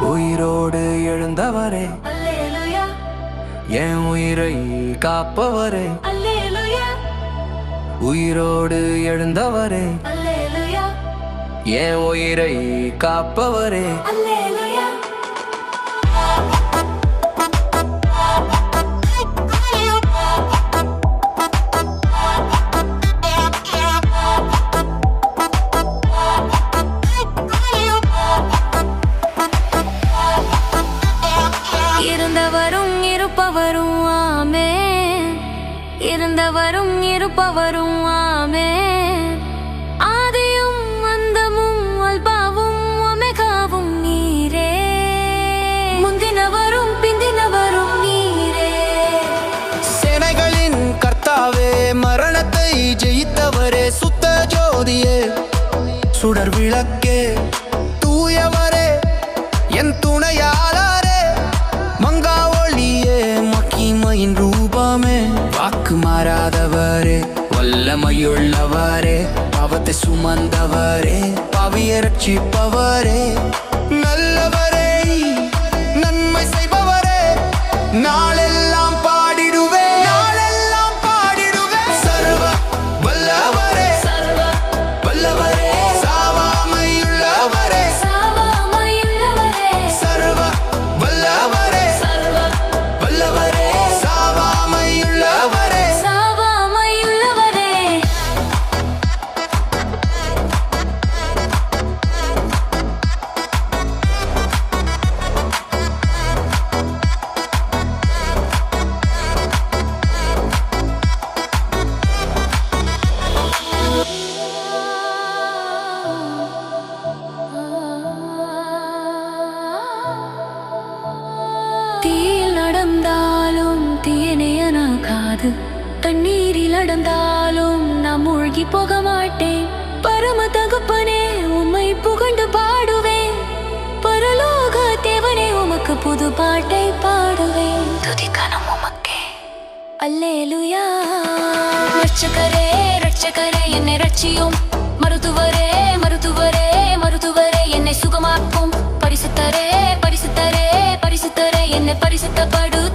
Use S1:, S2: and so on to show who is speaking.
S1: உயிரோடு எழுந்தவரே. என் உயிரை காப்பவரே. உயிரோடு எழுந்தவரே. என் உயிரை காப்பவரே.
S2: இருந்தவரும் இருப்பவரும் ஆமே இருந்தவரும் இருப்பவரும் ஆமே
S1: ரூபமே. வாக்கு மாறாதவரே வல்லமையுள்ளவரே பாவத்தை சுமந்தவரே பவிய ரட்சிப்பவரே. நல்லவரே நன்மை செய்பவரே
S2: நாளே தீயில் நடந்தாலும் தீயனைய தீயணையனாகாது. தண்ணீரில் நடந்தாலும் நான் மூழ்கி போக மாட்டேன். பரம தகுப்பனே உம்மை புகழ்ந்து பாடுவேன். பரலோக தேவனே உமக்கு புது பாட்டை பாடுவேன். துதிக்கணும் உமக்கே. அல்லேலுயா. ரட்சகரே ரட்சகரே என்னை ரட்சியும். மருத்துவரே పరిశుద్ధపడు.